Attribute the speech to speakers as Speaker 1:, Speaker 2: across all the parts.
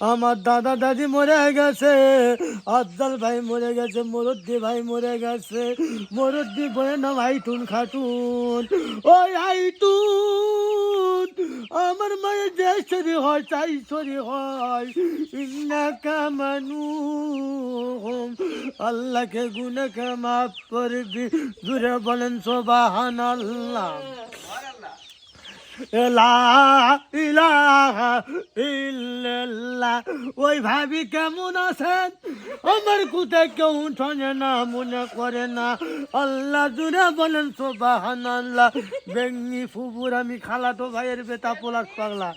Speaker 1: আমার দাদা দাদি মরে গেছে, আফজাল ভাই মরে গেছে, মরুদ্দি ভাই মরে গেছে, মরুদ্দি বলে নাম আইটুন খাটুন ওই আইটুন আমার মায়ের যে শরী হয়, তাই শরী হয়। ইন্নাকা মানু আল্লাহকে গুনাকে মাফ করবি। দূরে বলেন সোবাহান আল্লাহ ওই ভাবি কেমন আছেন? আমার কোথায় কেউ শোনে না, মনে করে না। আল্লাহ জুড়ে বলেন সোবাহান আল্লাহ বেঙ্গি ফুবুর, আমি খালাতো ভাইয়ের বেটা পোলাস পাগলা।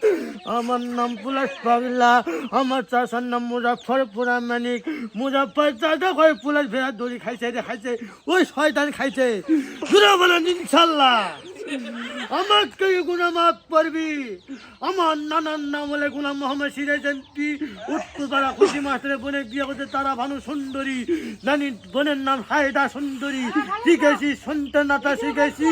Speaker 1: আমার নাম পুলাস পাগলা। আমার চাষার নাম মুজাফর পুরা মানিক। মুজাফর চাষা কয় পুলাস ভেড়া দড়ি খাইছে রে, খাইছে। ওই শয়তান খাইছে। জুড়ে বলেন, ইনশাল্লাহ। আমাকে গুনা মাফ করবি। আমার নানার নাম হলে গুলাম মোহাম্মদ সিরাজ এমপি তারা খুশি মাস্টারের বোনের বিয়ে করতে তারা ভানু সুন্দরী, নানি বোনের নাম হায়দা সুন্দরী, শিখেছি সন্তানাতা শিখেছি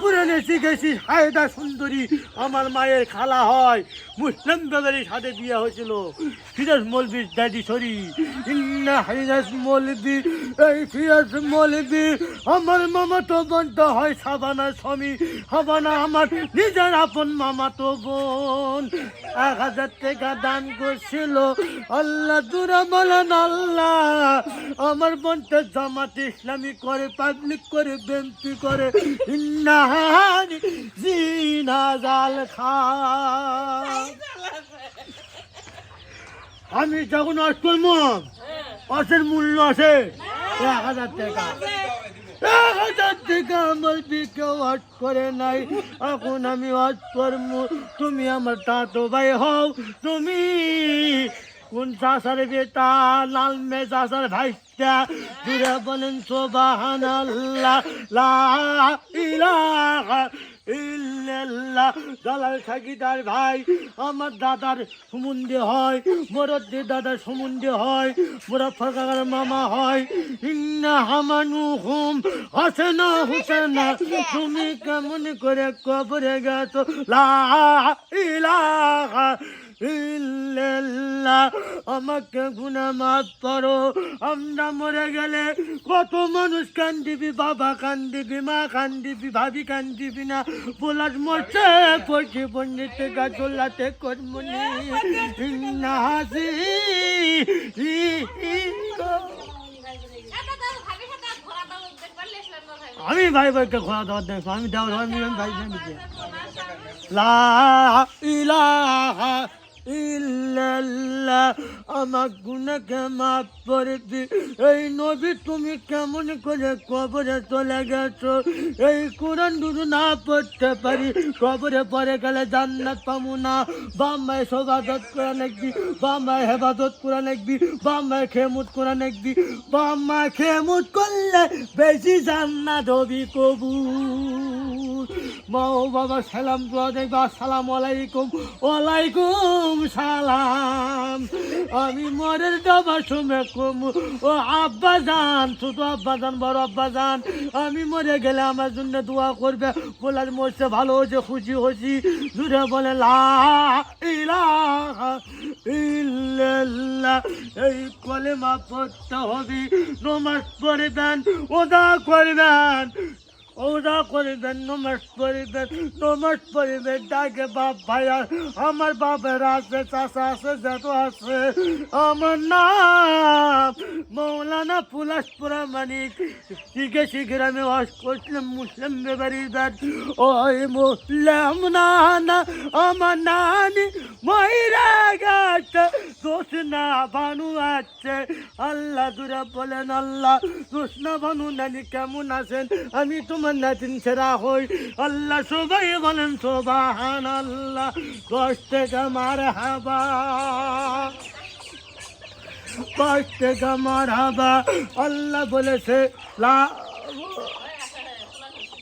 Speaker 1: পুরানে শিখেছি হায়দা সুন্দরী, আমার মায়ের খালা হয়, মুসলিম বেগারির সাথে বিয়ে হয়েছিল। ফিরাজ মলবির ড্যাডি সরি। ইন্না হাইরাজ মলবি এই ফিরাজ মলবি আমার মামা তো বোনটা হয় সাবানা স্বামী। সাবানা আমার নিজের আপন মামা তো বোন। এক হাজার টাকা দান করছিল। আল্লাহ দূরা বলেন, আল্লাহ, আমার বোনটা জামাত ইসলামী করে, পাবলিক করে বেমপি করে। ইন্নাহানি জিনা খা আমি যখন অস করব অসের মূল্য আছে। এক হাজার টাকা। এক হাজার টাকা আমার দিকে ওয়াট করে নাই। এখন আমি ওয়াট করব তুমি আমার তাতো ভাই হও। তুমি কোন চাষার বেটা, লাল মে চাষার ভাইটা? দূরে বলেন সোবাহান আল্লাহ লা ইলাহা ইল্লাল্লাহ দালাল ভাই, আমার দাদার সমুন্দে হয় মোরদ্দি দাদার সমুন্দে হয় মোরা মামা হয়। ইন্না হামানু হুম হাসেনা হুসেনা, তুমি কেমন করে কবরে গেছো? লা ইলাহা আমাকে গুনা মাফ করো। আমরা মরে গেলে কত মানুষ কান্দিবি, বাবা কান্দিবি, মা কান্দিবি, ভাবি কান্দিবি না। বলার মরছে, পড়ছে পণ্ডিত গাছলাতে কর্মনি হাসি আমি ভাই ভাইকে খোলা দেওয়ার দেখো আমি দেওয়ার ভাই জানি লা ইলাহা ইল্লাল্লাহ, আমার গুনাকে মাফ করে দি। এই নবী, তুমি কেমন করে কবরে চলে গেছো? এই কোরআন দুরু না পড়তে পারি, কবরে পরে গেলে জান্নাত পাবো না। বাম্মায় শোভাদত করা নাকবি বাম্মায় হেফাজত করা নাকবি বাম্মায় খেমুত করা নাকবি বাম্মায় খেমুত করলে বেশি জান্নাত হবি কবুল। মা ও বাবা সালাম দোয়া দেখবা আসসালামু আলাইকুম ওয়ালাইকুম সালাম। আমি মরের ডবা শুনে কম ও আব্বা যান ছোট আব্বা যান বড় আব্বা যান আমি মরে গেলে আমার জন্য দোয়া করবে। বলার মরছে, ভালো হয়েছে, খুশি হয়েছি। দূরে বলে, লা ইলাহা ইল্লাল্লাহ। এই পড়তে হবে, নমাজ পড়বেন ওদা করবেন। ওরা করিবেন নমাজ পড়িবেন নমাজ পড়িবেন ডাকে বাপ ভাইয়া আমার বাপের আছে চাষা আছে যত আছে, আমার নাম মৌলানা পুলাসপুরা মানিক শিখে শিখে আমি ওয়াশ করছিলাম মুসলিম ব্যাট। ওই মুসলাম নানা, আমার নানি মহিরা গেছে দোষ না বানু আছে। আল্লাহ দূরে বলেন, আল্লাহ দোষ না বানু নানি কেমন আছেন? আমি তোমার নাতিন সেরা হই। আল্লাহ সবাই বলেন সোবাহান আল্লাহ দশ থেকে মার হাবা দশ টাকা মার হাবা আল্লাহ বলেছে লা